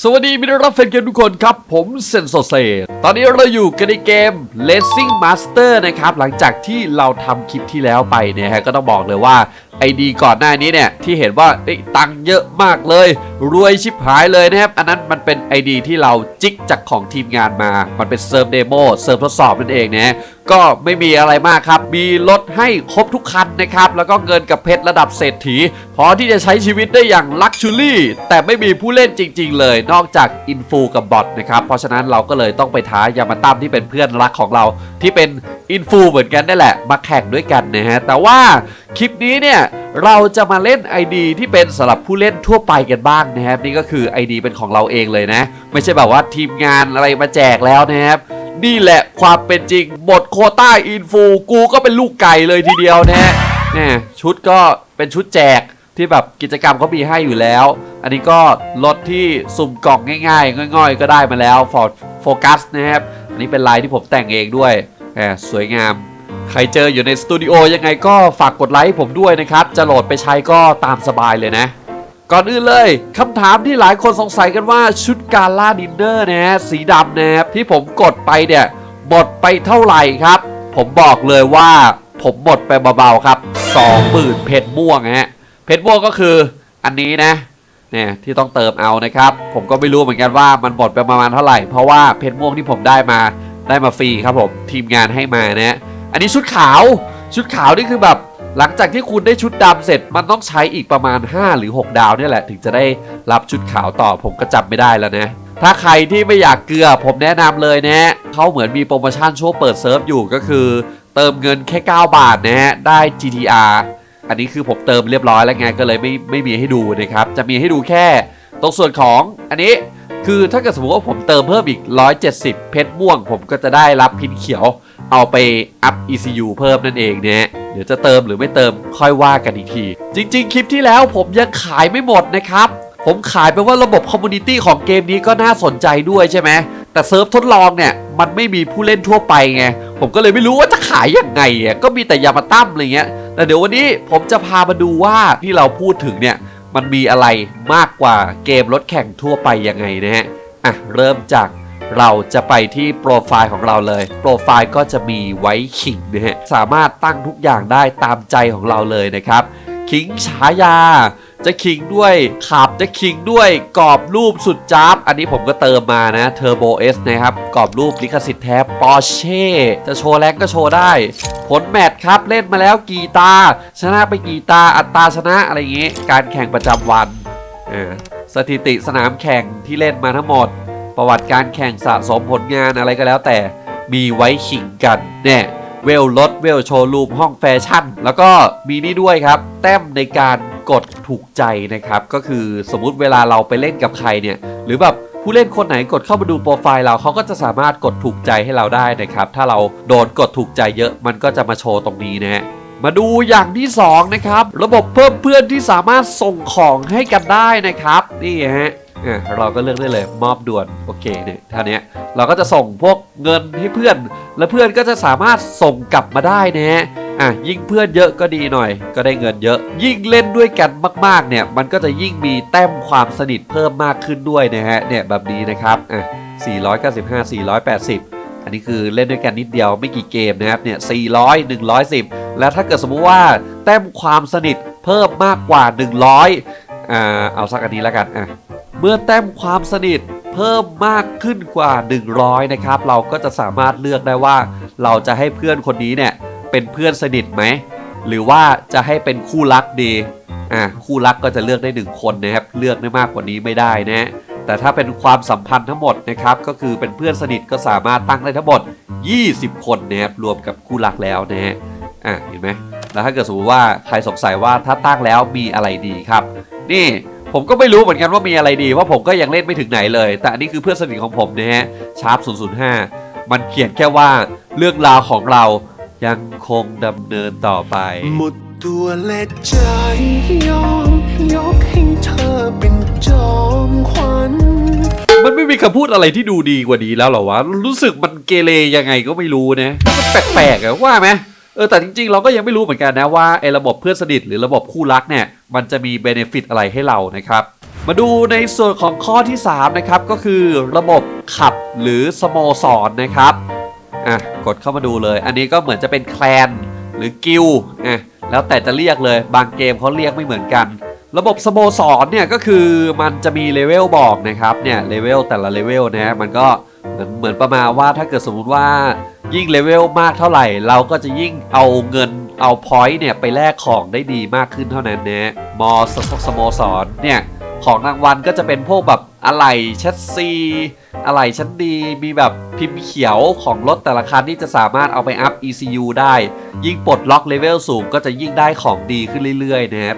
สวัสดีมิตรรับแฟนเกมทุกคนครับ ผมเซนโซเซตอนนี้เราอยู่กันในเกม Racing Master นะครับ หลังจากที่เราทำคลิปที่แล้วไปเนี่ยฮะก็ต้องบอกเลยว่า ไอดีก่อนหน้านี้เนี่ยที่เห็นว่าตังเยอะมากเลย รวยชิบหายเลยนะครับ อันนั้นมันเป็นไอดีที่เราจิกจากของทีมงานมา มันเป็นเซิร์ฟเดโมเซิร์ฟทดสอบนั่นเองนะก็ไม่มีอะไรมากครับ มีรถให้ครบทุกคันนะครับ แล้วก็เงินกับเพชรระดับเศรษฐี พอที่จะใช้ชีวิตได้อย่างลักชูรี่ แต่ไม่มีผู้เล่นจริง ๆ เลย นอกจากอินฟูกับบอทนะครับ เพราะฉะนั้นเราก็เลยต้องไปท้ายามาตั้มที่เป็นเพื่อนรักของเราที่เป็นอินฟูเหมือนกันนั่นแหละ มาแข่งด้วยกันนะฮะ แต่ว่าคลิปนี้เนี่ยเราจะมาเล่น ID ที่เป็นสำหรับผู้เล่นทั่วไปกันบ้างนะครับ นี่ก็คือ ID เป็นของเราเองเลยนะ ไม่ใช่แบบว่าทีมงานอะไรมาแจกแล้วนะครับนี่แหละความเป็นจริงหมดโคต้าอินฟูกูก็เป็นลูกไก่เลยทีเดียวนะฮะเนี่ยชุดก็เป็นชุดแจกที่แบบกิจกรรมเขามีให้อยู่แล้ว อันนี้ก็รถที่สุ่มกล่องง่ายๆ ง่อยๆ ก็ได้มาแล้ว Ford Focus นะครับ อันนี้เป็นลายที่ผมแต่งเองด้วยแหมสวยงาม ใครเจออยู่ในสตูดิโอยังไงก็ฝากกดไลค์ผมด้วยนะครับ จะโหลดไปใช้ก็ตามสบายเลยนะ ก่อนอื่นเลยคำถามที่หลายคนสงสัยกันว่าชุดการล่าดินเนอร์นะสีดำนะครับที่ผมกดไปเนี่ยหมดไปเท่าไหร่ครับ ผมบอกเลยว่าผมหมดไปเบาๆครับ20,000เพชรม่วงฮะเพชรม่วงก็คืออันนี้นะเนี่ยที่ต้องเติมเอานะครับ ผมก็ไม่รู้เหมือนกันว่ามันหมดไปประมาณเท่าไหร่ เพราะว่าเพชรม่วงที่ผมได้มาได้มาฟรีครับผมทีมงานให้มานะฮะ อันนี้ชุดขาว ชุดขาวนี่คือแบบ หลังจากที่คุณได้ชุดดำเสร็จมันต้องใช้อีกประมาณ 5 หรือ 6 ดาวเนี่ยแหละ ถึงจะได้รับชุดขาวต่อผมก็จำไม่ได้แล้วนะถ้าใครที่ไม่อยากเกลือผมแนะนำเลยนะ เขาเหมือนมีโปรโมชั่นช่วงเปิดเซิร์ฟอยู่ก็คือ เติมเงินแค่ 9 บาทนะฮะได้ GTR อันนี้คือผมเติมเรียบร้อยแล้วไงก็เลยไม่ไม่มีให้ดูนะครับ จะมีให้ดูแค่ตรงส่วนของอันนี้คือถ้าเกิดสมมติว่าผมเติมเพิ่มอีก 170 เพชรม่วง ผมก็จะได้รับพินเขียวเอาไปอัพ ECU เพิ่มนั่นเองเนี่ยเดี๋ยวจะเติมหรือไม่เติมค่อยว่ากันอีกที จริง ๆ คลิปที่แล้วผมยังขายไม่หมดนะครับ ผมขายไปว่าระบบคอมมูนิตี้ของเกมนี้ก็น่าสนใจด้วยใช่ไหมแต่เซิร์ฟทดลองเนี่ย มันไม่มีผู้เล่นทั่วไปไง ผมก็เลยไม่รู้ว่าจะขายยังไงอะก็มีแต่ยามาตั้มอะไรเงี้ยแต่เดี๋ยววันนี้ผมจะพามาดูว่าที่เราพูดถึงเนี่ย มันมีอะไรมากกว่าเกมรถแข่งทั่วไปยังไงนะฮะอะเริ่มจาก เราจะไปที่โปรไฟล์ของเราเลย โปรไฟล์ก็จะมีไว้ขิงนะฮะ สามารถตั้งทุกอย่างได้ตามใจของเราเลยนะครับ ขิงฉายา จะขิงด้วยขับจะขิงด้วยกรอบรูปสุดจ้าบ อันนี้ผมก็เติมมานะ Turbo S นะครับ กรอบรูปลิขสิทธิ์แท้ Porsche จะโชว์แรงก็โชว์ได้ ผลแมตช์ครับเล่นมาแล้วกี่ตา ชนะไปกี่ตาอัตราชนะอะไรอย่างงี้การแข่งประจำวันอ่าสถิติสนามแข่งที่เล่นมาทั้งหมด ประวัติการแข่งสะสมผลงานอะไรก็แล้วแต่มีไว้ขิงกันเนี่ยเวลรถเวลโชว์รูมห้องแฟชั่น แล้วก็มีนี่ด้วยครับ แต้มในการกดถูกใจนะครับ ก็คือสมมุติเวลาเราไปเล่นกับใครเนี่ย หรือแบบผู้เล่นคนไหนกดเข้ามาดูโปรไฟล์เราเขาก็จะสามารถกดถูกใจให้เราได้นะครับ ถ้าเราโดนกดถูกใจเยอะมันก็จะมาโชว์ตรงนี้นะฮะมาดูอย่างที่ 2 นะครับ ระบบเพิ่มเพื่อนที่สามารถส่งของให้กันได้นะครับ นี่ฮะ อะเราก็เลือกได้เลยมอบด่วนโอเคเนี่ยท่านี้เราก็จะส่งพวกเงินให้เพื่อน แล้วเพื่อนก็จะสามารถส่งกลับมาได้นะฮะอะยิ่งเพื่อนเยอะก็ดีหน่อย ก็ได้เงินเยอะ ยิ่งเล่นด้วยกันมากๆเนี่ยมันก็จะยิ่งมีแต้มความสนิทเพิ่มมากขึ้นด้วยนะฮะเนี่ยแบบนี้นะครับอะ495 480อันนี้คือเล่นด้วยกันนิดเดียวไม่กี่เกมนะครับเนี่ย 400 110 แล้วถ้าเกิดสมมุติว่าแต้มความสนิทเพิ่มมากกว่า 100 อ่า เอาสักอันนี้แล้วกัน อะ เมื่อแต้มความสนิทเพิ่มมากขึ้นกว่า 100 นะครับ เราก็จะสามารถเลือกได้ว่า เราจะให้เพื่อนคนนี้เนี่ยเป็นเพื่อนสนิทไหม หรือว่าจะให้เป็นคู่รักดี อะคู่รักก็จะเลือกได้ 1 คนนะครับ เลือกได้มากกว่านี้ไม่ได้นะ แต่ถ้าเป็นความสัมพันธ์ทั้งหมดนะครับ ก็คือเป็นเพื่อนสนิทก็สามารถตั้งได้ทั้งหมด 20 คนนะครับรวมกับคู่รักแล้วนะฮะ อะเห็นไหมแล้วถ้าเกิดสมมติว่าใครสงสัยว่าถ้าตั้งแล้วมีอะไรดีครับ นี่ ผมก็ไม่รู้เหมือนกันว่ามีอะไรดีเพราะผมก็ยังเล่นไม่ถึงไหนเลย แต่อันนี้คือเพื่อนสนิทของผมนะฮะชาร์ป005 มันเขียนแค่ว่าเรื่องราวของเรายังคงดำเนินต่อไป หมดตัวและใจยอมยกให้เธอเป็นจอมขวัญมันไม่มีคำพูดอะไรที่ดูดีกว่านี้แล้วเหรอวะ รู้สึกมันเกเรยังไงก็ไม่รู้นะมันแปลกๆอะว่าไหมเออแต่จริงๆ เราก็ยังไม่รู้เหมือนกันนะว่าไอ้ระบบเพื่อนสนิทหรือระบบคู่รักเนี่ย มันจะมีเบเนฟิตอะไรให้เรานะครับ มาดูในส่วนของข้อที่ 3 นะครับ ก็คือระบบขับหรือสโมสรนนะครับอะกดเข้ามาดูเลย อันนี้ก็เหมือนจะเป็นแคลนหรือกิลอะแล้วแต่จะเรียกเลยบางเกมเขาเรียกไม่เหมือนกัน ระบบสโมสรเนี่ยก็คือมันจะมีเลเวลบอกนะครับเนี่ยเลเวลแต่ละเลเวลนะมันก็เหมือนเหมือนประมาณว่าถ้าเกิดสมมุติว่ายิ่งเลเวลมากเท่าไหร่ เราก็จะยิ่งเอาเงิน เอาพอยต์เนี่ยไปแลกของได้ดีมากขึ้นเท่านั้นนะมอสสโมสรเนี่ยของรางวัลก็จะเป็นพวกแบบอะไหล่แชสซีอะไหล่ชั้นดี มีแบบพิมพ์เขียวของรถแต่ละคันที่จะสามารถเอาไปอัพ ECU ได้ ยิ่งปลดล็อกเลเวลสูงก็จะยิ่งได้ของดีขึ้นเรื่อยๆนะครับ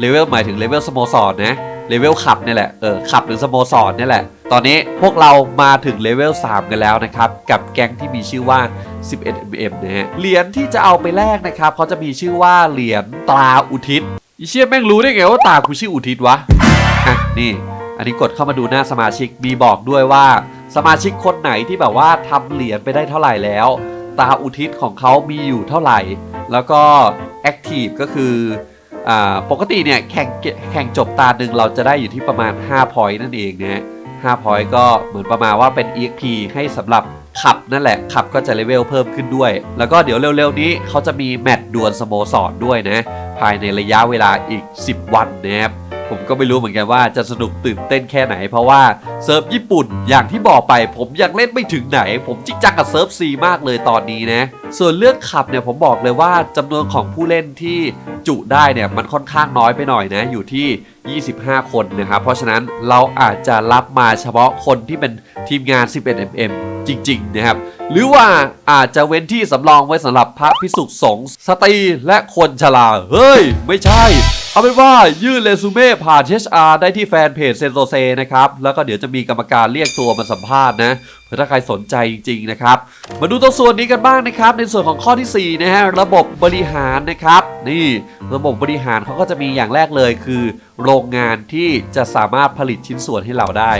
เลเวลหมายถึงเลเวลสโมสรนะเลเวลขับเนี่ยแหละเออขับหรือสโมสรเนี่ยแหละ ตอนนี้พวกเรามาถึงเลเวล 3 กันแล้วนะครับ กับแก๊งที่มีชื่อว่า 11mm นะฮะ เหรียญที่จะเอาไปแลกนะครับเขาจะมีชื่อว่าเหรียญตราอุทิศอีเชี่ยแม่งรู้ได้ไงว่าตากูชื่ออุทิศวะอะนี่ อันนี้กดเข้ามาดูหน้าสมาชิกมีบอกด้วยว่า สมาชิกคนไหนที่แบบว่าทำเหรียญไปได้เท่าไหร่แล้ว ตาอุทิศของเขามีอยู่เท่าไหร่ แล้วก็ Active ก็คืออ่าปกติเนี่ยแข่งแข่งจบตาหนึ่งเราจะได้อยู่ที่ประมาณ5พอยต์นั่นเองนะฮะ 5พอยต์ก็เหมือนประมาณว่าเป็น EXP ให้สำหรับขับนั่นแหละ ขับก็จะเลเวลเพิ่มขึ้นด้วย แล้วก็เดี๋ยวเร็วๆนี้เขาจะมีแมตช์ดวลสโมสรด้วยนะ ภายในระยะเวลาอีก 10 วันนะครับ ผมก็ไม่รู้เหมือนกันว่าจะสนุกตื่นเต้นแค่ไหน เพราะว่าเซิร์ฟญี่ปุ่นอย่างที่บอกไป ผมยังเล่นไม่ถึงไหน ผมจริงจังกับเซิร์ฟซีมากเลยตอนนี้นะส่วนเรื่องขับเนี่ยผมบอกเลยว่าจำนวนของผู้เล่นที่จุได้เนี่ยมันค่อนข้างน้อยไปหน่อยนะอยู่ที่ 25 คนนะครับเพราะฉะนั้นเราอาจจะรับมาเฉพาะคนที่เป็นทีมงาน 11mm จริง ๆ นะครับ หรือว่าอาจจะเว้นที่สำรองไว้สำหรับพระพิสุสงฆ์สตรีและคนชราเฮ้ย ไม่ใช่ เอาเป็นว่ายื่นเรซูเม่ผ่าน HR ได้ที่แฟนเพจเซนโซเซนะครับ แล้วก็เดี๋ยวจะมีกรรมการเรียกตัวมาสัมภาษณ์นะเพื่อถ้าใครสนใจจริงๆนะครับ มาดูตรงส่วนนี้กันบ้างนะครับ ในส่วนของข้อทีสี่ 4 นะฮะระบบบริหารนะครับ นี่ระบบบริหารเขาก็จะมีอย่างแรกเลยคือ โรงงานที่จะสามารถผลิตชิ้นส่วนให้เราได้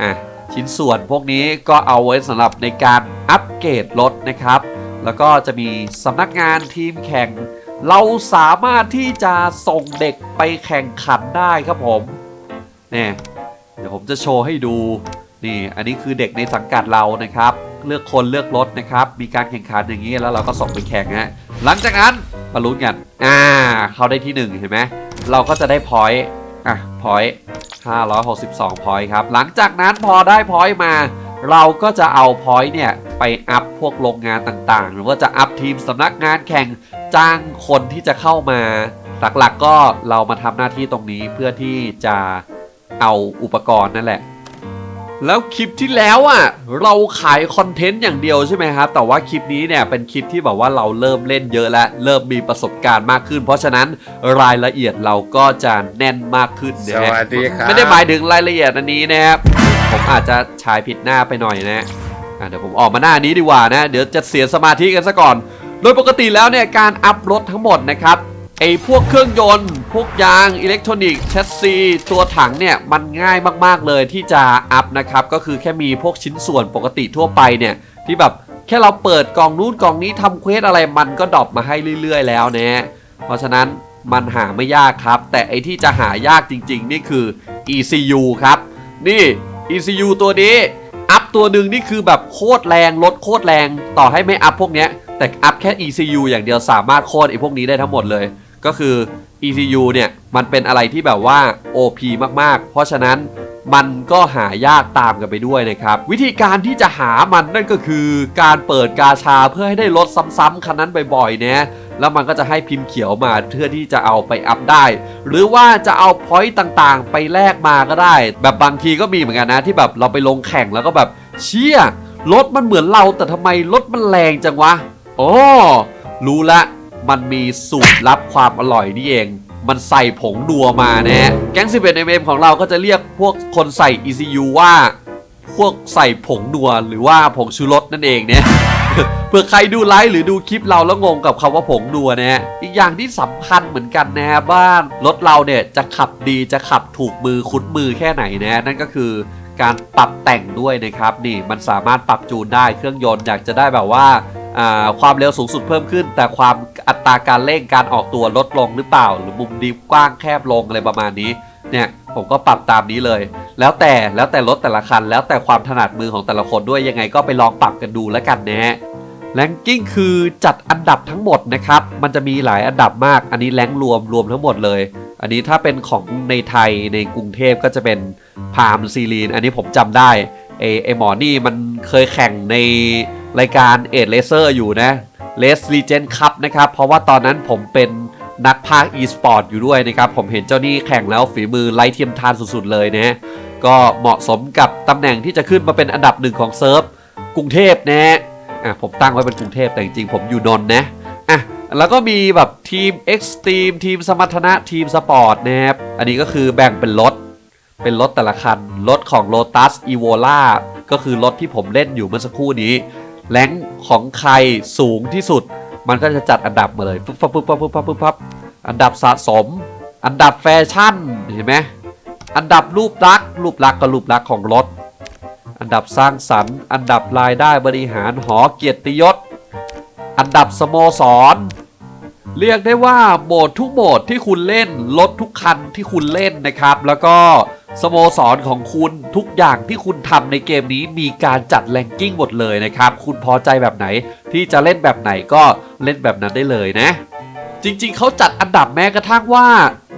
อะชิ้นส่วนพวกนี้ก็เอาไว้สำหรับในการอัปเกรดรถนะครับ แล้วก็จะมีสำนักงานทีมแข่ง เราสามารถที่จะส่งเด็กไปแข่งขันได้ครับผมเนี่ยเดี๋ยวผมจะโชว์ให้ดูนี่อันนี้คือเด็กในสังกัดเรานะครับ เลือกคนเลือกรถนะครับ มีการแข่งขันอย่างนี้แล้วเราก็ส่งไปแข่งฮะหลังจากนั้นมาลุ้นกันอ่าเขาได้ที่หนึ่งเห็นไหมเราก็จะได้พอยต์อะพอยต์562พอยต์ครับ หลังจากนั้นพอได้พอยต์มา เราก็จะเอาพอยต์เนี่ยไปอัพพวกโรงงานต่างๆ หรือว่าจะอัพทีมสำนักงานแข่ง จ้างคนที่จะเข้ามา หลักๆก็เรามาทำหน้าที่ตรงนี้เพื่อที่จะเอาอุปกรณ์นั่นแหละ แล้วคลิปที่แล้วอะเราขายคอนเทนต์อย่างเดียวใช่ไหมครับ แต่ว่าคลิปนี้เนี่ยเป็นคลิปที่แบบว่าเราเริ่มเล่นเยอะแล้วเริ่มมีประสบการณ์มากขึ้น เพราะฉะนั้นรายละเอียดเราก็จะแน่นมากขึ้นนะฮะสวัสดีครับ ไม่ได้หมายถึงรายละเอียดอันนี้นะครับผมอาจจะฉายผิดหน้าไปหน่อยนะอะเดี๋ยวผมออกมาหน้านี้ดีกว่านะ เดี๋ยวจะเสียสมาธิกันซะก่อน โดยปกติแล้วเนี่ยการอัพรถทั้งหมดนะครับไอ้พวกเครื่องยนต์ พวกยาง อิเล็กทรอนิกส์แชสซีตัวถังเนี่ย มันง่ายมากๆเลยที่จะอัพนะครับ ก็คือแค่มีพวกชิ้นส่วนปกติทั่วไปเนี่ย ที่แบบแค่เราเปิดกล่องนู้นกล่องนี้ทำเควสอะไรมันก็ดรอปมาให้เรื่อยๆแล้วนะเพราะฉะนั้นมันหาไม่ยากครับ แต่ไอ้ที่จะหายากจริง ๆ นี่คือ ECU ครับ นี่ ECU ตัวนี้ อัพตัวหนึ่งนี่คือแบบโคตรแรงลดโคตรแรงต่อให้ไม่อัพพวกเนี้ย แต่อัพแค่ ECU อย่างเดียวสามารถโค่นไอพวกนี้ได้ทั้งหมดเลย ก็คือ ECU เนี่ยมันเป็นอะไรที่แบบว่า OP มากๆ เพราะฉะนั้นมันก็หายากตามกันไปด้วยนะครับ วิธีการที่จะหามันนั่นก็คือการเปิดกาชาเพื่อให้ได้ลดซ้ำๆคันนั้นบ่อยๆนะแล้วมันก็จะให้พิมพ์เขียวมาเพื่อที่จะเอาไปอัพได้ หรือว่าจะเอาพอยต์ต่างๆ ไปแลกมาก็ได้ แบบบางทีก็มีเหมือนกันนะที่แบบเราไปลงแข่งแล้วก็แบบเชี่ยรถมันเหมือนเราแต่ทำไมรถมันแรงจังวะ อ๋อรู้ละ มันมีสูตรลับความอร่อยนี่เอง มันใส่ผงนัวมานะฮะ แก๊ง 11mm ของเราก็จะเรียกพวกคนใส่ ECU ว่า พวกใส่ผงนัวหรือว่าผงชูรสนั่นเองเนี่ยเผื่อใครดูไลฟ์หรือดูคลิปเราแล้วงงกับคำว่าผงนัวนะฮะ อีกอย่างที่สำคัญเหมือนกันนะฮะบ้านรถเราเนี่ยจะขับดีจะขับถูกมือคุ้นมือแค่ไหนนะฮะนั่นก็คือการปรับแต่งด้วยนะครับ นี่มันสามารถปรับจูนได้เครื่องยนต์อยากจะได้แบบว่า ความเร็วสูงสุดเพิ่มขึ้น แต่ความอัตราการเร่งการออกตัวลดลงหรือเปล่า หรือมุมดีฟกว้างแคบลงอะไรประมาณนี้เนี่ยผมก็ปรับตามนี้เลย แล้วแต่แล้วแต่รถแต่ละคัน แล้วแต่ความถนัดมือของแต่ละคนด้วยยังไงก็ไปลองปรับกันดูแล้วกันนะฮะแรงกิ้งคือจัดอันดับทั้งหมดนะครับ มันจะมีหลายอันดับมาก อันนี้แรงรวมรวมทั้งหมดเลย อันนี้ถ้าเป็นของในไทยในกรุงเทพก็จะเป็นพามซีรีน อันนี้ผมจำได้ไอไอหมอนี่มันเคยแข่งใน รายการเอ d เลเซอร์อยู่นะเลสลีเจนคัพนะครับ เพราะว่าตอนนั้นผมเป็นนักพากย์ e-sport อยู่ด้วยนะครับ ผมเห็นเจ้านี่แข่งแล้วฝีมือไร้เทียมทานสุดๆเลยนะ ก็เหมาะสมกับตำแหน่งที่จะขึ้นมาเป็นอันดับหนึ่งของเซิร์ฟกรุงเทพนะฮะอะผมตั้งไว้เป็นกรุงเทพแต่จริงๆผมอยู่นนท์นะอะแล้วก็มีแบบทีม Extreme ทีมสมรรถนะทีมสปอร์ตนะครับอันนี้ก็คือแบ่งเป็นรถเป็นรถแต่ละคัน รถของ Lotus e v o l a ก็คือรถที่ผมเล่นอยู่เมื่อสักครู่นี้ แรงของใครสูงที่สุด มันก็จะจัดอันดับมาเลยปุ๊บปั๊บปุ๊บปั๊บปุ๊บปั๊บปุ๊บปั๊บอันดับสะสม อันดับแฟชั่นเห็นไหมอันดับรูปลักษ์รูปลักษ์ก็รูปลักษ์ของรถ อันดับสร้างสรรค์ อันดับรายได้บริหารหอเกียรติยศ อันดับสโมสร เรียกได้ว่าโหมดทุกโหมดที่คุณเล่นรถทุกคันที่คุณเล่นนะครับ แล้วก็ สโมสรของคุณทุกอย่างที่คุณทำในเกมนี้มีการจัดแรงกิ้งหมดเลยนะครับ คุณพอใจแบบไหนที่จะเล่นแบบไหนก็เล่นแบบนั้นได้เลยนะ จริงๆ เขาจัดอันดับแม้กระทั่งว่า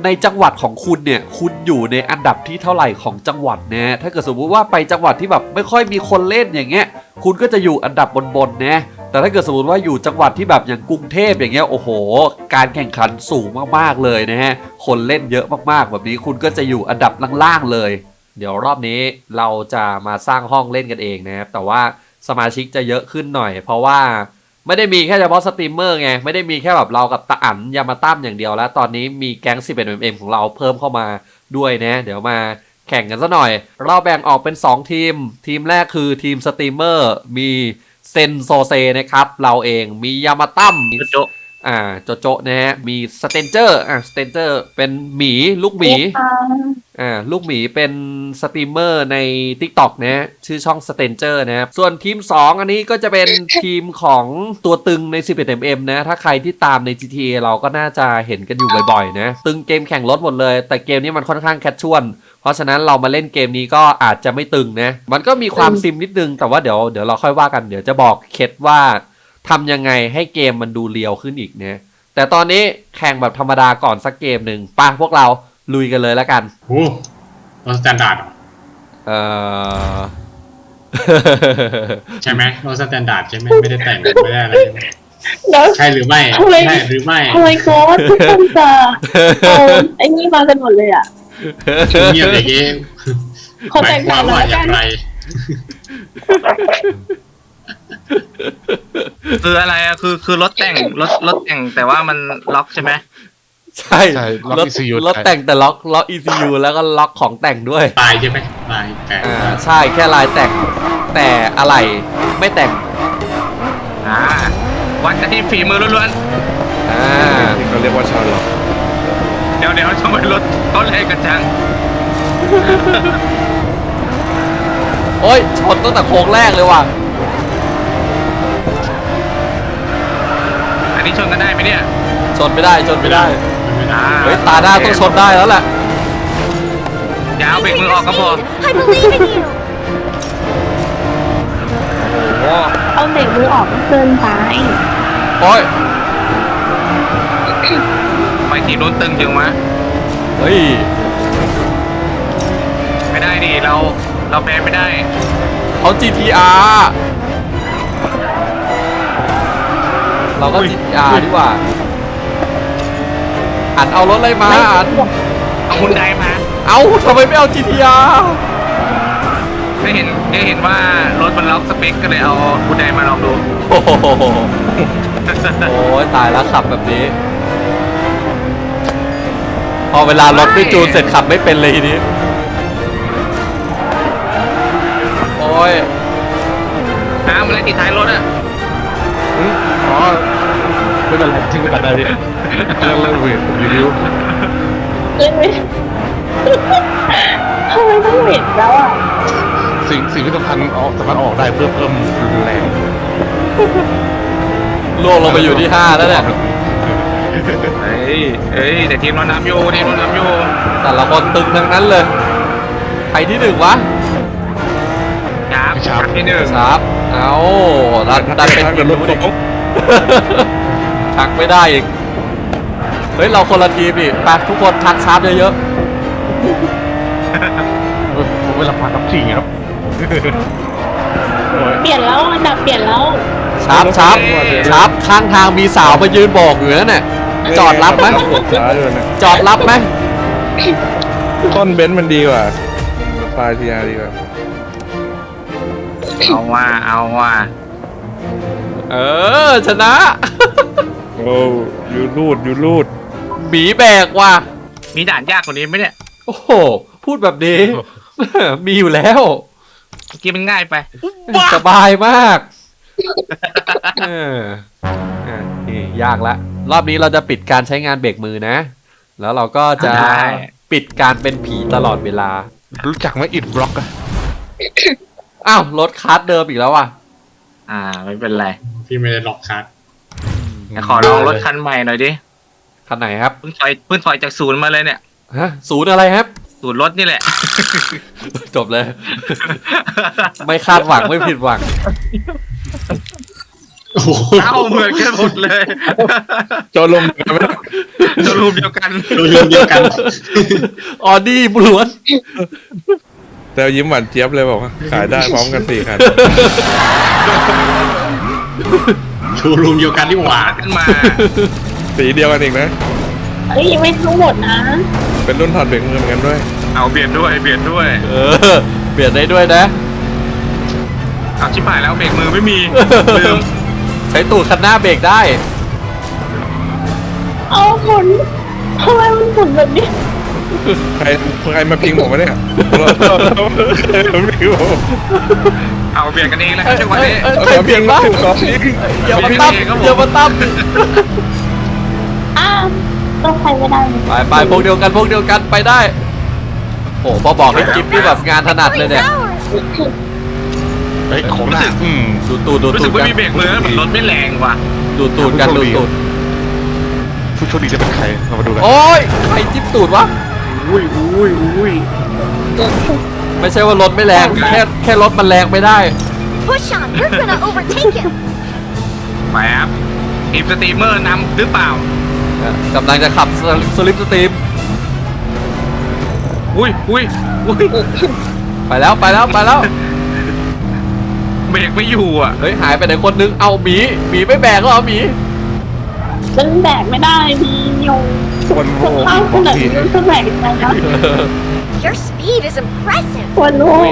ในจังหวัดของคุณเนี่ยคุณอยู่ในอันดับที่เท่าไหร่ของจังหวัดนะถ้าเกิดสมมุติว่าไปจังหวัดที่แบบไม่ค่อยมีคนเล่นอย่างเงี้ย คุณก็จะอยู่อันดับบนๆนะ แต่ถ้าเกิดสมมติว่าอยู่จังหวัดที่แบบอย่างกรุงเทพอย่างเงี้ยโอ้โห การแข่งขันสูงมากๆเลยนะฮะคนเล่นเยอะมากๆ แบบนี้คุณก็จะอยู่อันดับล่างๆเลย เดี๋ยวรอบนี้เราจะมาสร้างห้องเล่นกันเองนะครับแต่ว่าสมาชิกจะเยอะขึ้นหน่อย เพราะว่าไม่ได้มีแค่เฉพาะสตรีมเมอร์ไงไม่ได้มีแค่แบบเรากับตาอั๋นยามาตั้มอย่างเดียวแล้ว ตอนนี้มีแก๊ง 11mm ของเราเพิ่มเข้ามาด้วยนะ เดี๋ยวมาแข่งกันซะหน่อย เราแบ่งออกเป็น 2 ทีม ทีมแรกคือทีมสตรีมเมอร์มี เซนโซเซนะครับ เราเองมียามาตั้มโจ อ่าโจโจนะฮะมีสเตนเจอร์อ่าสเตนเจอร์เป็นหมีลูกหมีอ่าลูกหมีเป็นสตรีมเมอร์ใน TikTok นะฮะชื่อช่อง s t a n g e r นะครับส่วนทีม 2 อันนี้ก็จะเป็นทีมของตัวตึงใน 11mm นะ ถ้าใครที่ตามใน GTA เราก็น่าจะเห็นกันอยู่บ่อยๆนะ ตึงเกมแข่งรถหมดเลย แต่เกมนี้มันค่อนข้างแคชชวลเพราะฉะนั้นเรามาเล่นเกมนี้ก็อาจจะไม่ตึงนะ มันก็มีความซิมนิดนึง แต่ว่าเดี๋ยวเดี๋ยวเราค่อยว่ากัน เดี๋ยวจะบอกเคล็ดว่า ทำยังไงให้เกมมันดูเรียวขึ้นอีกนะแต่ตอนนี้แข่งแบบธรรมดาก่อนสักเกมหนึ่งป่ะพวกเราลุยกันเลยแล้วกันโอ้รถสแตนดาร์ดเอ่อใช่ไหมรถสแตนดาร์ดใช่ไหมไม่ได้แต่งไม่ได้อะไรใช่ไหมแล้วใช่หรือไม่ทำไมใช่หรือไม่ทำไมโค้ดทุกคนจะเอาไอ้นี่มากันหมดเลยอะเงียบอย่างนี้ขอหมาแต่ยงความงานว่าแล้วอกัย่างนไร คืออะไรอะคือคือรถแต่งรถรถแต่งแต่ว่ามันล็อกใช่ไหมใช่ใช่ล็อกรถ ECU รถแต่งแต่ล็อกล็อก ECU แล้วก็ล็อกของแต่งด้วยตายใช่ไหมตายแต่อ่าใช่แค่ลายแต่งแต่อะไรไม่แต่งอ่าวัดกันที่ฝีมือล้วนอ่าที่เขาเรียกว่าชาร์ลอตๆเดี๋ยวเดี๋ยวทำไมรถเขาแรงกันจังโอ้ยชนตั้งแต่โค้งแรกเลยว่ะ อันนี้ชนกันได้ไหมเนี่ยชนไม่ได้ชนไม่ได้มันไม่ได้อ่าเฮ้ยตาหน้าต้องชนได้แล้วแหละอย่าเอาเบรกมือออกก็พอ I believe in you. โอ้เอาเด็กมือออกก็เกินไปโอ้ยไปทีมนู้นตึงจึงวะเฮ้ยไม่ได้ดิเราเราแพ้ไม่ได้เขา GTR เราก็ GTR ดีกว่า อันเอารถอะไรมาอันเอาคุณไดมา เอาทำไมไม่เอา GTR ได้เห็นได้เห็นว่ารถมันล็อกสเปคก็เลยเอาคุณไดมาลองดู โอ้โหโอ้ยตายแล้วขับแบบนี้ พอเวลารถไม่จูนเสร็จขับไม่เป็นเลยทีนี้ โอ้ย น้ำอะไรติดท้ายรถอะ อ๋อ ไม่เป็นไรทิ้งไปก่อนได้ดิเรื่องเรื่องรีวิวเลยไหมทำไมต้องเห็นแล้วอะสิ่งสิ่งที่สำคัญออกสามารถออกได้เพื่อเพิ่มแรงล่วงลงไปอยู่ที่5แล้วเนี่ยเฮ้ยเฮ้ยแต่ทีมเรานำอยู่ทีมเรานำอยู่แต่ละคนตึงทั้งนั้นเลยใครที่หนึ่งวะครับครับที่หนึ่งครับเอาดันดันเป็นทีมรรู้ถดิ ตกชักไม่ได้อีก เฮ้ย เราคนละทีมดิไปทุกคนทักชาร์จเยอะผมเวลาพากับสี่ครับโอ้ยเปลี่ยนแล้วอันดับเปลี่ยนแล้วๆชาร์จชาร์จชาร์จข้างทางมีสาวมายืนโบอกอยู่นั่นน่ะจอดรับไหมปวดขาด้วยนะจอดรับไหมต้นเบนซ์มันดีกว่าปลายทีอาร์ดีกว่าเอาว่าเอาว่าเออ ชนะ โอ้ยูรูดยูรูดหมีแบกว่ะมีด่านยากกว่านี้ไหมเนี่ยโอ้โห พูดแบบนี้ มีอยู่แล้ว เมื่อกี้มันง่ายไป สบายมากเอออะนี่ยากละ รอบนี้เราจะปิดการใช้งานเบรกมือนะ แล้วเราก็จะได้ ปิดการเป็นผีตลอดเวลา รู้จักไหมอิดบล็อกอะอ้าวรถคัสเดิมอีกแล้วอะ อ่า ไม่เป็นไร พี่ไม่ได้ล็อกคัสแต่ ขอลองรถคันใหม่หน่อยดิ คันไหนครับเพิ่งถอยเพิ่งถอยจากศูนย์มาเลยเนี่ย ฮะ ศูนย์อะไรครับ ศูนย์รถนี่แหละ จบเลย ไม่คาดหวังไม่ผิดหวังโอ้โหเอ้าเหมือนกันหมดเลยจอลมกันไหมตัวรูปเดียวกันดูเรื่องเดียวกัน ออดี้บุล้วนแต่ยิ้มหวานเจี๊ยบเลยบอกว่าขายได้พร้อมกันสี่คัน ดูรูมเดียวกันที่หว่าขึ้นมาสีเดียวกันอีกนะเอ้ยยังไม่ทั้งหมดนะ เป็นรุ่นถอดเบรกมือเหมือนกันด้วย เอาเบียดด้วยเบียดด้วย เออ เปลี่ยนได้ด้วยนะ เอาชิบหายแล้วเบรกมือไม่มีลืมใช้ตูดคันหน้าเบรกได้ เอาหมุนทำไมมันหมุนแบบนี้ ใครใครมาพิงผมวะเนี่ยผมพิงผม เอาเบียดกันเองแล้วครับจังหวะนี้เอ้ยใครเปลี่ยนวะขอพิงอย่ามาตั้มครับผมอย่ามาตั้มอ้าวต้องใครไม่ได้เลยไปไปพวกเดียวกันพวกเดียวกันไปได้โอ้พอบอกให้จิ๊บนี่แบบงานถนัดเลยเนี่ยเฮ้ยของหนักอืมดูตูดดูรู้ตูสึดกว่ากันมีเบรกมือแล้วเหมือนรถไม่แรงว่ะดูตูดกันดูตูดผู้โชคดีจะเป็นใครเรามาดูกันโอ้ยใครจิ๊บตูดวะอุ้ยอุ้ยอุ้ย ไม่ใช่ว่ารถไม่แรง แค่แค่รถมันแรงไม่ได้ Push on, you're gonna overtake him. ไปครับทีมสตรีมเมอร์นำหรือเปล่า กำลังจะขับสลิปสลิปสตรีม อุ้ยอุ้ยอุ้ยไปแล้วไปแล้วไปแล้ว เบรกไม่อยู่อะ เฮ้ยหายไปไหนคนนึง เอาหมีหมีไม่แบกเหรอหมี ฉันแบกไม่ได้มียงคนโง่สภาพขนาดนี้จะแบกยังไงนะ Your speed is impressive. วันโลอุ้ย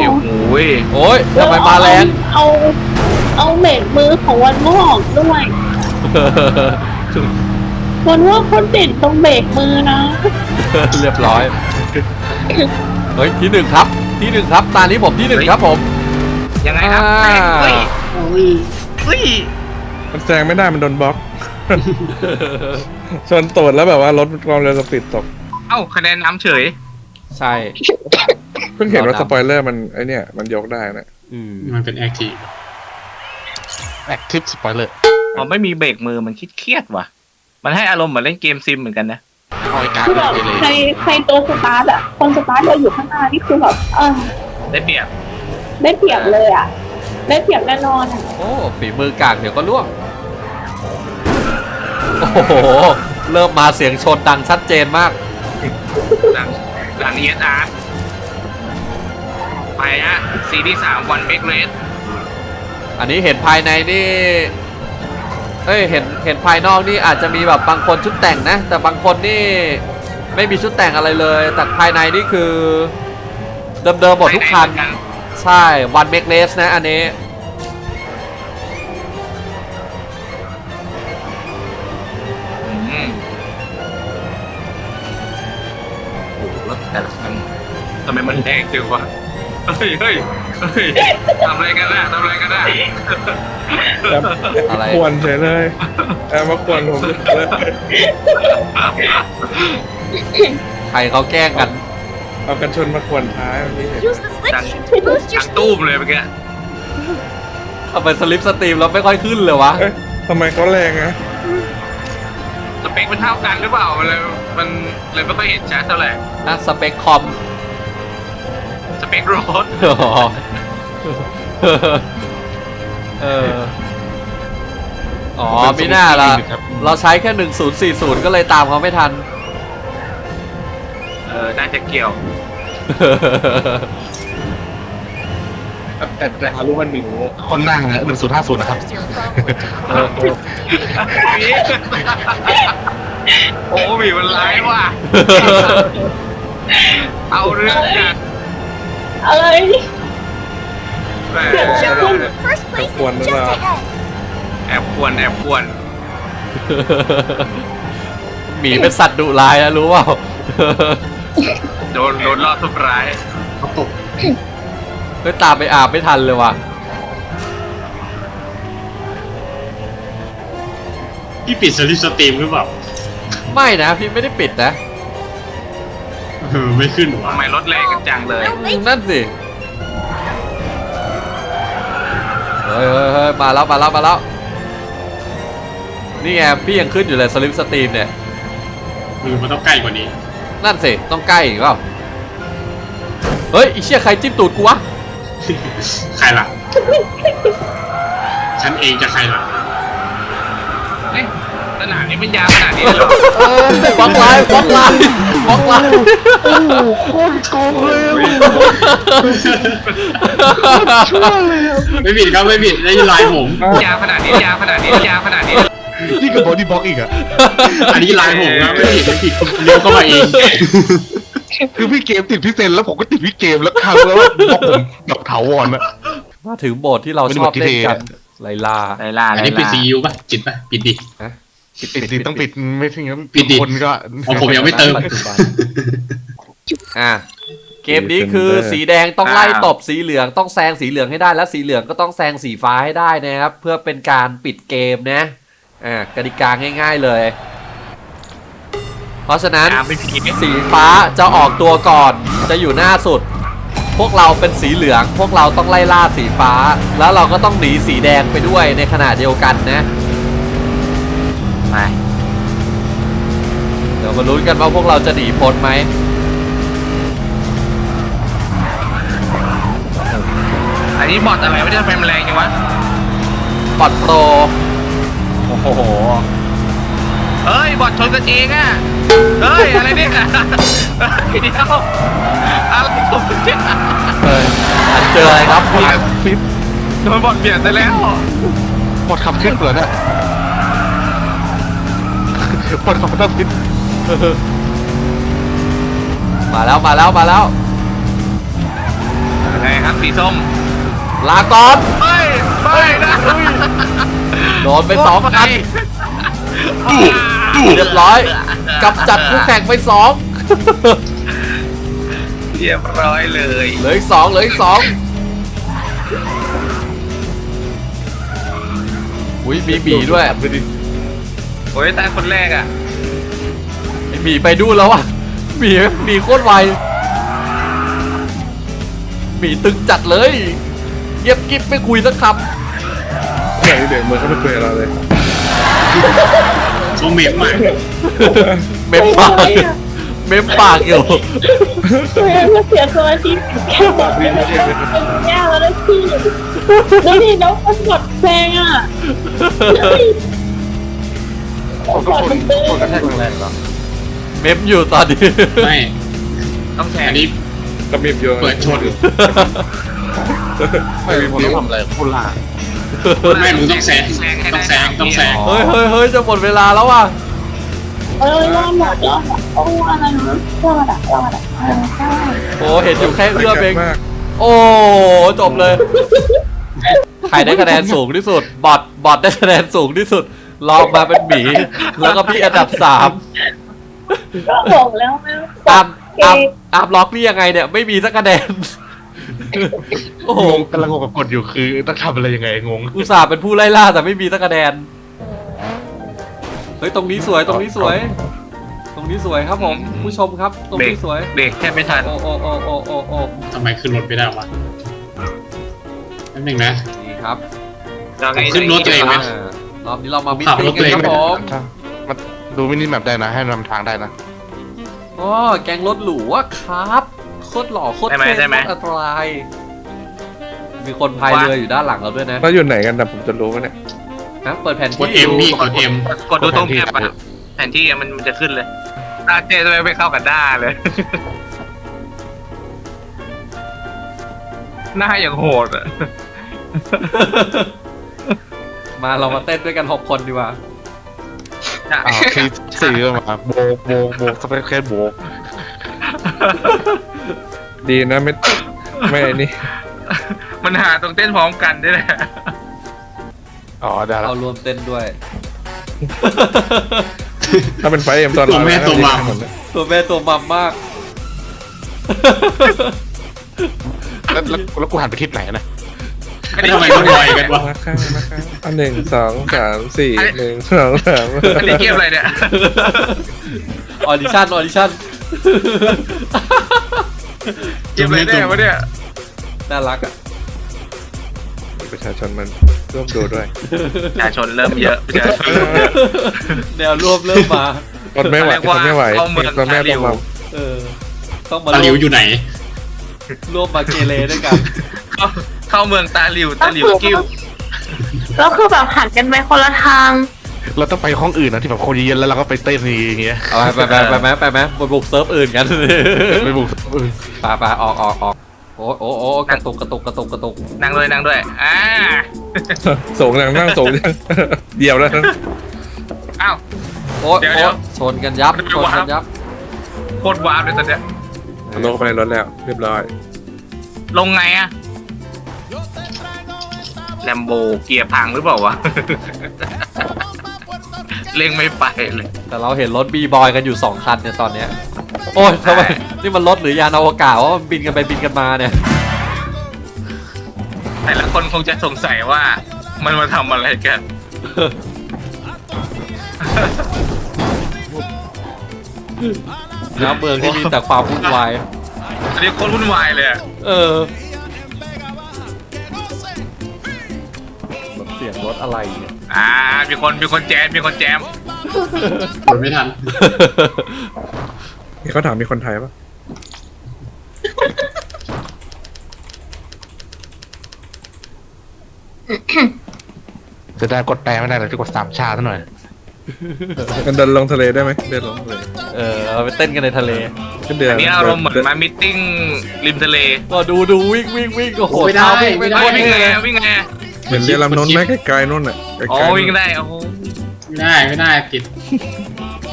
อุ้ยโอ้ยทำไมมาแรงเอาเอาเบรกมือของวันโลออกด้วยวันว่าคนติดตรงเบรกมือนะ เรียบร้อย เฮ้ยที่หนึ่งครับ ที่หนึ่งครับ ตานี้ผมที่หนึ่งครับผม ยังไงครับอ่าเฮ้ยเฮ้ยมันแซงไม่ได้มันโดนบล็อก ชนตูดแล้วแบบว่ารถความเร็วสปีดตก เอ้าคะแนนน้ำเฉย ใช่ เพิ่งเห็นว่าเราสดำปอยเลอร์มันไอเนี่ยมันยกได้นะอืมมันเป็นแอคทีฟแอคทีฟสปอยเลอร์พอไม่มีเบรกมือมันคิดเครียดๆว่ะ มันให้อารมณ์เหมือนเล่นเกมซิมเหมือนกันนะเอาไอ้การคือแบบใครใครตัวสตาร์ทอะคนสตาร์ทเราอยู่ข้างหน้านี่คือแบบเออได้เปรียบ ได้เปรียบเลยอะได้เปรียบแน่นอนอะโอ้ฝีมือกากเดี๋ยวก็ล่วง โอ้โห เริ่มมาเสียงชนดังชัดเจนมากดัง ดังเอสอาร์ไปฮะซีรีส์สามวันเมกเรสอันนี้เห็นภายในนี่เอ้ยเห็นเห็นภายนอกนี่อาจจะมีแบบบางคนชุดแต่งนะ แต่บางคนนี่ไม่มีชุดแต่งอะไรเลย แต่ภายในนี่คือ เดิมๆหมดทุกคัน ใช่วันเมกเลสนะอันนี้ โอ้โหแล้วแต่ละคันทำไมมันแดงจังวะเฮ้ยเฮ้ยเฮ้ยทำอะไรกันน่ะทำอะไรกันน่ะอะไร ควรเฉยเลยแอบมาควรผมเลยใครเขาแกล้งกัน เอากันชนมาควรท้ายวันนี้ Use the slipstream to boost your ดังตู้ speed. มเลยเมื่อกี้ทำไมสลิปสตรีมแล้วไม่ค่อยขึ้นเลยวะ เอ้ยทำไมเขาแรงอะทำเปคมันเท่ากันหรือเปล่ามันเลย มันเลยไม่ค่อยเห็นชัดเท่าไหร่นะสเปคคอมสเปครถอ๋อเออ อ๋อไม่น่าละเราใช้แค่ 1040 ก็เลยตามเขาไม่ทัน เออน่าจะเกี่ยว แต่แต่ฮารุมันหนึ่งคนนั่งหนึ่งศูนย์ห้าศูนย์นะครับเออ โอ้หมีมันร้ายว่ะ เอาเรื่องจัดอะไร แหม First place is just ahead. แอบควรแอบควรหมีเป็นสัตว์ดุร้ายนะรู้เปล่า โดนโดนล่อทุบร้าย เขาตกเฮ้ยตามไปอาบไม่ทันเลยว่ะ พี่ปิดสลิปสตรีมหรือเปล่า ไม่นะพี่ไม่ได้ปิดนะเออไม่ขึ้นวะทำไมรถแรงกันจังเลย No อืม late นั่นสิเฮ้ยเฮ้ยเฮ้ยมาแล้วมาแล้วมาแล้วนี่ไงพี่ยังขึ้นอยู่เลยสลิปสตรีมเนี่ยคือมันต้องใกล้กว่านี้นั่นสิ ต้องใกล้อีกเปล่าเฮ้ยไอีเชี่ยใครจิ้มตูดกูวะ ใครล่ะฉันเองจะใครล่ะเอ๊ะ สนามนี้มันยาวขนาดนี้เลยเหรอบล็อกไลน์บล็อกไลน์บล็อกไลน์ไม่ผิดครับไม่ผิดได้ยินไลน์ผมยาวขนาดนี้ยาวขนาดนี้ยาวขนาดนี้ยิ่งกับบอดี้บล็อกอีกอะอันนี้ไลน์ผมครับไม่ผิดไม่ผิดเลี้ยวเข้ามาเองคือพี่เกมติดพี่เซนแล้วผมก็ติดพี่เกมแล้วครั้งแล้วว่าบล็อกผมแบบถาวรอะมาถึงโบสถ์ที่เราไม่ชได้อบเล่นกันเหมือน GTA ไลลาไล่ล่าอันนี้ปิดซีอิวป่ะจิตป่ะปิดดิ ปิดดิต้องปิดไม่ใช่งั้นปิดดิ คนก็อ๋อผมยังไม่เติม ปัจจุบัน อะเกมนี้คือสีแดงต้องไล่ตบสีเหลืองต้องแซงสีเหลืองให้ได้ และสีเหลืองก็ต้องแซงสีฟ้าให้ได้นะครับ เพื่อเป็นการปิดเกมนะอ่ากติกาง่าย ๆเลย เพราะฉะนั้นตามไม่ผิดสีฟ้าจะออกตัวก่อนจะอยู่หน้าสุด พวกเราเป็นสีเหลือง พวกเราต้องไล่ล่าสีฟ้า แล้วเราก็ต้องหนีสีแดงไปด้วยในขณะเดียวกันนะ ไปเดี๋ยวมาลุ้นกันว่าพวกเราจะหนีพ้นไหมอันนี้บอทอะไรไม่ได้ทำไมมันแรงจังวะบอดโปรโอ้โหเฮ้ยบอทชนกันเองอะเฮ้ยอะไรเนี่ยเฮ้ยเดี๋ยวอะไรของมึงเนี่ยเฮ้ยอันเจออะไรครับฟิปโดนบอทเบียดไปแล้วบอดขับเคลื่อนเหรอ เนี่ยบอดขับต้องฟิปมาแล้วมาแล้วมาแล้วอะไรครับสีส้มลาก่อนเฮ้ยไม่นะโดนไปสองอันเรียบร้อยกำจัดคู่แข่งไปสองเรียบร้อยเลยเหลืออีกสองเหลืออีกสองอุ้ยมีหมีด้วย โอ้ยตายคนแรกอะไอหมีไปดูแล้วอะหมีหมีโคตรไวหมีตึงจัดเลยเงียบกิ๊บไม่คุยสักคเดี๋ยวเดี๋ยวเหมือนเขาไม่เคยเราเลยชงเมมมากำเมมปากเมมปากอยู่เพื่อนก็เสียสมาธิแค่บอกไม่ได้แย่แล้วนะพี่แล้วนี่น้องมันกดแซงอะ คนก็คนคนกระแทกแรงๆเหรอเมมอยู่ตอนนี้ ไม่ต้องแทอันนี้กระมีบเยอะเปิดชนไม่มีคนต้องทำอะไรคนละไม่มึงต้องแซงต้องแซงต้องแซงเฮ้ยเฮ้ยเฮ้ยจะหมดเวลาแล้วว่ะเออรอดหมดรอดหมดโอ้อะไรนะรอดอะรอดอะเออใช่โอ้เห็นอยู่แค่เอื้อมเองโอ้จบเลยใครได้คะแนนสูงที่สุด บอทบอทได้คะแนนสูงที่สุด ลองมาเป็นหมี แล้วก็พี่อันดับสามก็บอกแล้วนะอามอามอามล็อกนี่ยังไงเนี่ย ไม่มีสักคะแนนโอ้โหงงกำลังงงกับกฎอยู่คือต้องทำอะไรยังไงงงอุตส่าห์เป็นผู้ไล่ล่าแต่ไม่มีสักคะแนนเฮ้ยตรงนี้สวยตรงนี้สวย ตรงนี้สวยครับผมผู้ชมครับ ตรงนี้สวยเบรกแทบไม่ทันโอ้โอ้โอ้โอ้โอ้โอ้ทำไมขึ้นรถไม่ได้วะนั่นเองนะนี่ครับเราไงขึ้นรถตัวเองไหมอ่า รอบนี้เรามามิทขับติ้รงถกัตัวนเองครับผมมันดูมินิแมปได้นะ ให้นำทางได้นะอ๋อแกงรถหรูอะครับโคตรหล่อโคตรได้ไหมเท่ได้ไหมโคตรอันตรายมีคนพายเรืออยู่ด้านหลังเราด้วยนะเราอยู่ไหนกันนะผมจะรู้ไหมเนี่ยนะเปิดแผนกดที่เอ็มพี่กดเอ็มกดดูตรงแมปอะแผนที่อะมันมันจะขึ้นเลยตาเจทำไมไม่เข้ากับหน้าเลย หน้าอย่างโหดอะ มาเรามาเต้นด้วยกันหกคนดีกว่าอ้าวซีสี่ก็มาโบกโบกโบกสเปซแค่โบกดีนะไม่ไม่นี่มันหาตรงเต้นพร้อมกันด้วยแหละอ๋อได้แล้วเอารวมเต้นด้วย ถ้าเป็นไฟเอ็มตอนตัวแม่ตัวมัมหดเลยตัวแม่ตัวมัมมากแล้วแล้วแล้วกูหันไปทิศไหนนะ อันนี้ทำไมต้องไวกันวะมาข้างมาข้างอันหนึ่งสองสามสี่หนึ่งสองสามอันนี้เกมอะไรเนี่ยออดิชั่นออดิชั่นเกมอะไรเนี่ยวะเนี่ยน่ารักอะประชาชนมันร่วมดูด้วยประชาชนเริ่มเยอะประชาชนเริ่มเยอะแนวรวบเริ่มมาคนไม่ไหวเรียกคว่านไม่ไหวเข้าเมืองคนแม่ต้องมาเออต้องมาตะหลิวร่วมอยู่ไหนร่วมมาเกเรด้วยกัน เข้าเข้าเมืองตาหลิวตาหลิวกิ้วแล้วคือแบบหันกันไปคนละทาง เราต้องไปห้องอื่นนะที่แบบคนเยอะๆแล้วเราก็ไปเต้นอย่างเงี้ยเอาไปไปไปไปไหมไปไหมไปบุกเซิร์ฟอื่นกันไปบุกเออไปไปออกออกออกโอ้โอ้โอ้กระตุกกระตุกกระตุกกระตุกนั่งด้วยนั่งด้วยอ่าสูงยังนั่งสูงยังเดี่ยวแล้วนะอ้าวโอ้เดี๋ยวโอ้เดี๋ยวชนกันยับมันชเป็นนวาร์ปกันยับโคตรว้าวเลยตอนเนี้ยลงไปในรถแล้ว เรียบร้อย ลงไงอะ แลมโบเกียร์พังหรือเปล่าวะ เร่งไม่ไปเลย แต่เราเห็นรถบีบอยกันอยู่สองคันเนี่ยตอนเนี้ย โอ้ยทำไม นี่มันรถหรือยานอวกาศว่ามันบินกันไปบินกันมาเนี่ย แต่ละคนคงจะสงสัยว่ามันมาทำอะไรกันน้ำเมืองที่มีแต่ความวุ่นวาย อันนี้โคตรวุ่นวายเลยอะ เออ รถอะไรเนี่ยอ่า มีคน มีคนแจม มีคนแจม กดไม่ทันนี่เขาถามมีคนไทยปะจะได้กดแปลไม่ได้เลยจะกดสามชาซะหน่อย กันเดินลงทะเลได้ไหมเดินลงทะเลเออเราไปเต้นกันในทะเล ขึ้นเดือนอันนี้อารมณ์เหมือนมามิทติ้งริมทะเล ก็ดูดูวิ่งวิ่งวิ่งโอ้โหไม่ได้ เท้าวิ่งไม่ไม่ได้ได้วิ่งไงอะวิ่งไงอะ เหมือนเรือลำน้นไหมไกลๆนู่นน่ะไกลๆอ๋อนู่นวิ่งได้โอ้โหไม่ได้ไม่ได้ติด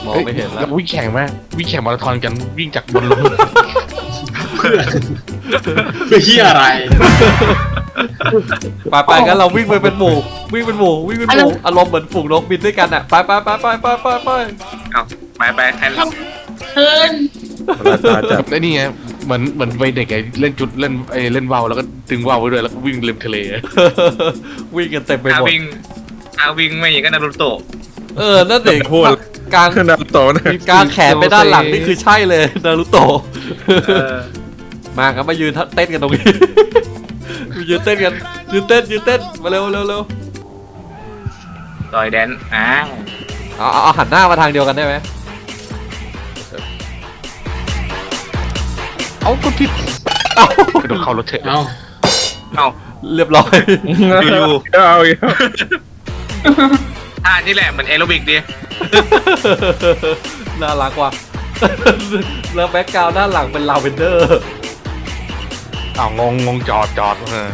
มองไม่เห็นแล้ววิ่งแข่งไหมวิ่งแข่งมาราธอนกันวิ่งจากบนลงเพื่อเพื่อที่อะไรไปไปงั้นเราวิ่งไปเป็นหมู่วิ่งเป็นหมู่วิ่งเป็นหมู่อารมณ์เหมือนฝูงนกบินด้วยกันอะไปไปไปไปไปไปไปเอาไปไปใครขึ้นเว ลาตาจับไอ้นี่ไงเหมือนเหมือนวัยเด็กไงเล่นจุดเล่นไอ้เล่นว่าวแล้วก็ดึงว่าวไว้ด้วยแล้วก็วิ่งริมทะเลวิ่งกันเต็มไปอาหมด วิ่งอาวิ่งไม่อย่างก็นารูโตะเออ นั่นเด็กพูดกลางขึ้นดาวโตนะ กลางแขนไปด้านหลังนี่คือใช่เลยนารุโตะ เออมาครับมายืนเต้นกันตรงนี้ มายืนเต้นกัน ยืนเต้น ยืนเต้น มาเร็วเร็วเร็วดอยแดนอ่าเอาเอาเอาหันหน้ามาทางเดียวกันได้ไหม เอากดผิดกระโดดเข้ารถเฉยเอ้าเอาเรียบร้อย อยู่เอาอีกแล้วท่านี่แหละเหมือนแอโรบิกดีน่ารักว่ะแล้วแบ็กกราวด์ด้านหลังเป็นลาเวนเดอร์อ้าวงงงงจอดจอดเออ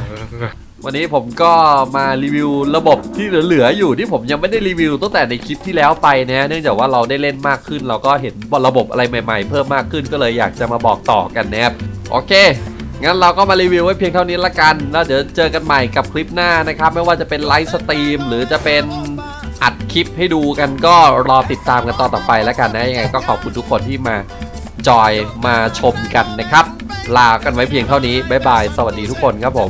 วันนี้ผมก็มารีวิวระบบที่เหลือๆอยู่ที่ผมยังไม่ได้รีวิวตั้งแต่ในคลิปที่แล้วไปนะเนื่องจากว่าเราได้เล่นมากขึ้น เราก็เห็นระบบอะไรใหม่ ๆ เพิ่มมากขึ้นก็เลยอยากจะมาบอกต่อกันนะครับโอเคงั้นเราก็มารีวิวไว้เพียงเท่านี้ละกัน แล้วเดี๋ยวเจอกันใหม่กับคลิปหน้านะครับ ไม่ว่าจะเป็นไลฟ์สตรีมหรือจะเป็นอัดคลิปให้ดูกันก็รอติดตามกันตอนต่อไปแล้วกันนะยังไงก็ขอบคุณทุกคนที่มาจอยมาชมกันนะครับ ลากันไว้เพียงเท่านี้บ๊ายบาย สวัสดีทุกคนครับผม